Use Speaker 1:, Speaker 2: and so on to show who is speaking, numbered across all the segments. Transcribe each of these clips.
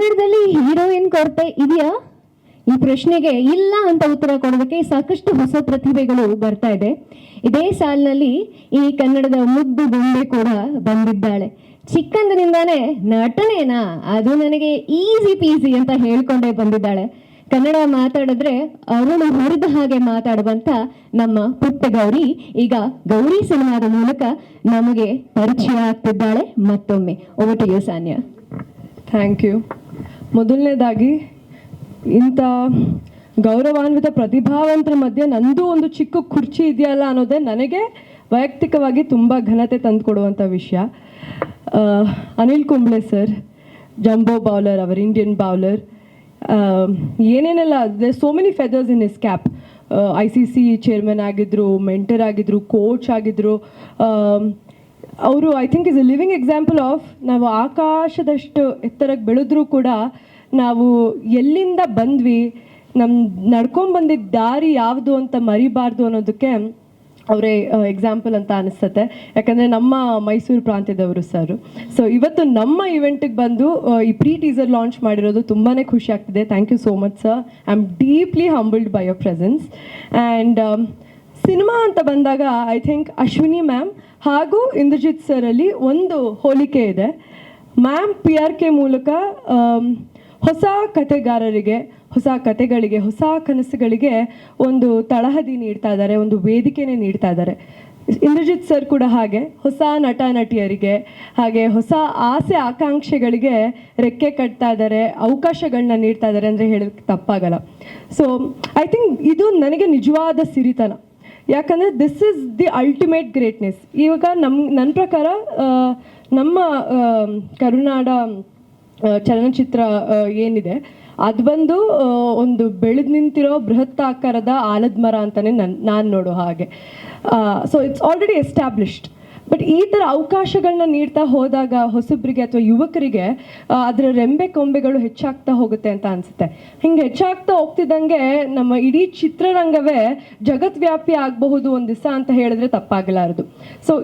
Speaker 1: ಕನ್ನಡದಲ್ಲಿ ಹೀರೋಯಿನ್ ಕೊರತೆ ಇದೆಯಾ? ಈ ಪ್ರಶ್ನೆಗೆ ಇಲ್ಲ ಅಂತ ಉತ್ತರ ಕೊಡೋದಕ್ಕೆ ಸಾಕಷ್ಟು ಹೊಸ ಪ್ರತಿಭೆಗಳು ಬರ್ತಾ ಇದೆ. ಇದೇ ಸಾಲಿನಲ್ಲಿ ಈ ಕನ್ನಡದ ಮುದ್ದು ಗೊಂಬೆ ಕೂಡ ಬಂದಿದ್ದಾಳೆ. ಚಿಕ್ಕಂದಿನಿಂದಾನೇ ನಟನೇನಾ? ಅದು ನನಗೆ ಈಸಿ ಪೀಸಿ ಅಂತ ಹೇಳ್ಕೊಂಡೇ ಬಂದಿದ್ದಾಳೆ. ಕನ್ನಡ ಮಾತಾಡಿದ್ರೆ ಅರುಳು ಹುರಿದ ಹಾಗೆ ಮಾತಾಡುವಂತ ನಮ್ಮ ಪುಟ್ಟ ಗೌರಿ. ಈಗ ಗೌರಿ ಸಿನಿಮಾದ ಮೂಲಕ ನಮಗೆ ಪರಿಚಯ ಆಗ್ತಿದ್ದಾಳೆ ಮತ್ತೊಮ್ಮೆ. Over to you Sanya
Speaker 2: thank you ಮೊದಲನೇದಾಗಿ, ಇಂಥ ಗೌರವಾನ್ವಿತ ಪ್ರತಿಭಾವಂತರ ಮಧ್ಯೆ ನಂದು ಒಂದು ಚಿಕ್ಕ ಕುರ್ಚಿ ಇದೆಯಲ್ಲ ಅನ್ನೋದೇ ನನಗೆ ವೈಯಕ್ತಿಕವಾಗಿ ತುಂಬ ಘನತೆ ತಂದುಕೊಡುವಂಥ ವಿಷಯ. Anil Kumble sir, Jumbo bowler, our Indian bowler ಏನೇನೆಲ್ಲ so many feathers in his cap I C C chairman ಆಗಿದ್ರು ಮೆಂಟರ್ ಆಗಿದ್ದರು ಕೋಚ್ ಆಗಿದ್ರು ಅವರು I think is a living example of ನಾವು ಆಕಾಶದಷ್ಟು ಎತ್ತರಕ್ಕೆ ಬೆಳೆದ್ರೂ ಕೂಡ ನಾವು ಎಲ್ಲಿಂದ ಬಂದ್ವಿ ನಮ್ಮ ನಡ್ಕೊಂಡು ಬಂದಿದ್ದ ದಾರಿ ಯಾವುದು ಅಂತ ಮರಿಬಾರ್ದು ಅನ್ನೋದಕ್ಕೆ ಅವರೇ ಎಕ್ಸಾಂಪಲ್ ಅಂತ ಅನಿಸ್ತತೆ. ಯಾಕಂದರೆ ನಮ್ಮ ಮೈಸೂರು ಪ್ರಾಂತ್ಯದವರು ಸರ್. ಸೊ ಇವತ್ತು ನಮ್ಮ ಇವೆಂಟಿಗೆ ಬಂದು ಈ ಪ್ರೀ ಟೀಸರ್ ಲಾಂಚ್ ಮಾಡಿರೋದು ತುಂಬಾ ಖುಷಿ ಆಗ್ತಿದೆ. Thank you so much sir I am deeply humbled by your presence and cinema ಅಂತ ಬಂದಾಗ ಐ ಥಿಂಕ್ ಅಶ್ವಿನಿ ಮ್ಯಾಮ್ ಹಾಗೂ ಇಂದ್ರಜಿತ್ ಅಲ್ಲಿ ಒಂದು ಹೋಲಿಕೆ ಇದೆ. ಮ್ಯಾಮ್ ಪಿ ಆರ್ ಕೆ ಮೂಲಕ ಹೊಸ ಕತೆಗಾರರಿಗೆ ಹೊಸ ಕತೆಗಳಿಗೆ ಹೊಸ ಕನಸುಗಳಿಗೆ ಒಂದು ತಳಹದಿ ನೀಡ್ತಾ ಇದ್ದಾರೆ, ಒಂದು ವೇದಿಕೆನೇ ನೀಡ್ತಾ ಇದ್ದಾರೆ. ಇಂದ್ರಜಿತ್ ಸರ್ ಕೂಡ ಹಾಗೆ, ಹೊಸ ನಟ ನಟಿಯರಿಗೆ ಹಾಗೆ ಹೊಸ ಆಸೆ ಆಕಾಂಕ್ಷೆಗಳಿಗೆ ರೆಕ್ಕೆ ಕಟ್ತಾ ಇದ್ದಾರೆ ಅವಕಾಶಗಳನ್ನ ನೀಡ್ತಾ ಇದ್ದಾರೆ ಅಂದರೆ ಹೇಳೋಕ್ಕೆ ತಪ್ಪಾಗಲ್ಲ. ಸೊ ಐ ಥಿಂಕ್ ಇದು ನನಗೆ ನಿಜವಾದ ಸಿರಿತನ. ಯಾಕಂದರೆ this is the ultimate greatness ಇವಾಗ ನಮ್ಮ ನನ್ನ ಪ್ರಕಾರ ನಮ್ಮ ಕರುನಾಡ ಚಲನಚಿತ್ರ ಏನಿದೆ, ಅದು ಬಂದು ಒಂದು ಬೆಳೆದು ನಿಂತಿರೋ ಬೃಹತ್ ಆಕಾರದ ಆಲದ ಮರ ಅಂತಲೇ ನನ್ನ ನಾನು ನೋಡೋ ಹಾಗೆ. So it's already established but ಈ ಥರ ಅವಕಾಶಗಳನ್ನ ನೀಡ್ತಾ ಹೋದಾಗ ಹೊಸಬ್ರಿಗೆ ಅಥವಾ ಯುವಕರಿಗೆ ಅದರ ರೆಂಬೆ ಕೊಂಬೆಗಳು ಹೆಚ್ಚಾಗ್ತಾ ಹೋಗುತ್ತೆ ಅಂತ ಅನಿಸುತ್ತೆ. ಹಿಂಗೆ ಹೆಚ್ಚಾಗ್ತಾ ಹೋಗ್ತಿದ್ದಂಗೆ ನಮ್ಮ ಇಡೀ ಚಿತ್ರರಂಗವೇ ಜಗತ್ವ್ಯಾಪಿ ಆಗಬಹುದು ಒಂದು ದಿವಸ ಅಂತ ಹೇಳಿದ್ರೆ ತಪ್ಪಾಗಲಾರದು. ಸೊ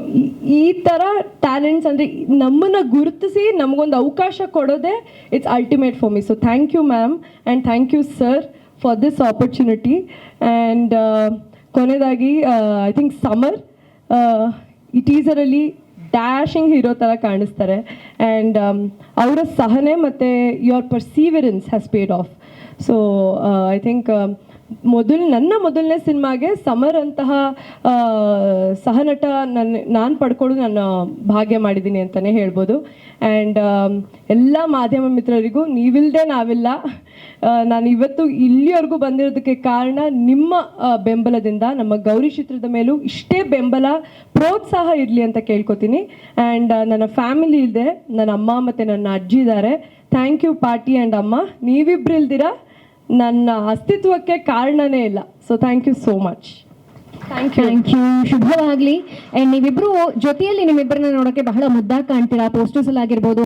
Speaker 2: ಈ ಥರ ಟ್ಯಾಲೆಂಟ್ಸ್ ಅಂದರೆ ನಮ್ಮನ್ನು ಗುರುತಿಸಿ ನಮಗೊಂದು ಅವಕಾಶ ಕೊಡೋದೇ it's ultimate for me so thank you ma'am and thank you sir for this opportunity and ಕೊನೆಯದಾಗಿ ಐ ಥಿಂಕ್ ಸಮರ್ ಈ ಟೀಸರಲ್ಲಿ ಡ್ಯಾಶಿಂಗ್ ಹೀರೋ ಥರ ಕಾಣಿಸ್ತಾರೆ. ಆ್ಯಂಡ್ ಅವರ ಸಹನೆ ಮತ್ತು your perseverance has paid off so I think ಮೊದಲು, ನನ್ನ ಮೊದಲನೇ ಸಿನಿಮಾಗೆ ಸಮರ್ ಅಂತಹ ಸಹನಟ ನನ್ನ ನಾನು ಪಡ್ಕೊಳ್ಳೋದು ನಾನು ಭಾಗ್ಯ ಮಾಡಿದ್ದೀನಿ ಅಂತಲೇ ಹೇಳ್ಬೋದು. ಆ್ಯಂಡ್ ಎಲ್ಲ ಮಾಧ್ಯಮ ಮಿತ್ರರಿಗೂ ನೀವಿಲ್ಲದೆ ನಾವಿಲ್ಲ. ನಾನು ಇವತ್ತು ಇಲ್ಲಿವರೆಗೂ ಬಂದಿರೋದಕ್ಕೆ ಕಾರಣ ನಿಮ್ಮ ಬೆಂಬಲದಿಂದ, ನಮ್ಮ ಗೌರಿ ಚಿತ್ರದ ಮೇಲೂ ಇಷ್ಟೇ ಬೆಂಬಲ, ಪ್ರೋತ್ಸಾಹ ಇರಲಿ ಅಂತ ಕೇಳ್ಕೊತೀನಿ. ಆ್ಯಂಡ್ ನನ್ನ ಫ್ಯಾಮಿಲಿ ಇದೆ. ನನ್ನ ಅಮ್ಮ ಮತ್ತು ನನ್ನ ಅಜ್ಜಿ ಇದ್ದಾರೆ. ಥ್ಯಾಂಕ್ ಯು ಪಾಟಿ ಆ್ಯಂಡ್ ಅಮ್ಮ. ನೀವಿಬ್ರಿಲ್ದಿರ ನನ್ನ ಅಸ್ತಿತ್ವಕ್ಕೆ ಕಾರಣನೇ ಇಲ್ಲ. So thank you so much thank you
Speaker 1: thank you ಶುಭವಾಗಲಿ. ಅಂಡ್ ನೀವಿಬ್ರು ಜೊತೆಯಲ್ಲಿ ನಿಮ್ಮಿಬ್ಬರನ್ನ ನೋಡೋಕೆ ಬಹಳ ಮುದ್ದಾಗಿ ಕಾಣ್ತೀರಾ? ಪೋಸ್ಟರ್ಸ್ ಅಲ್ಲಿ ಆಗಿರ್ಬೋದು.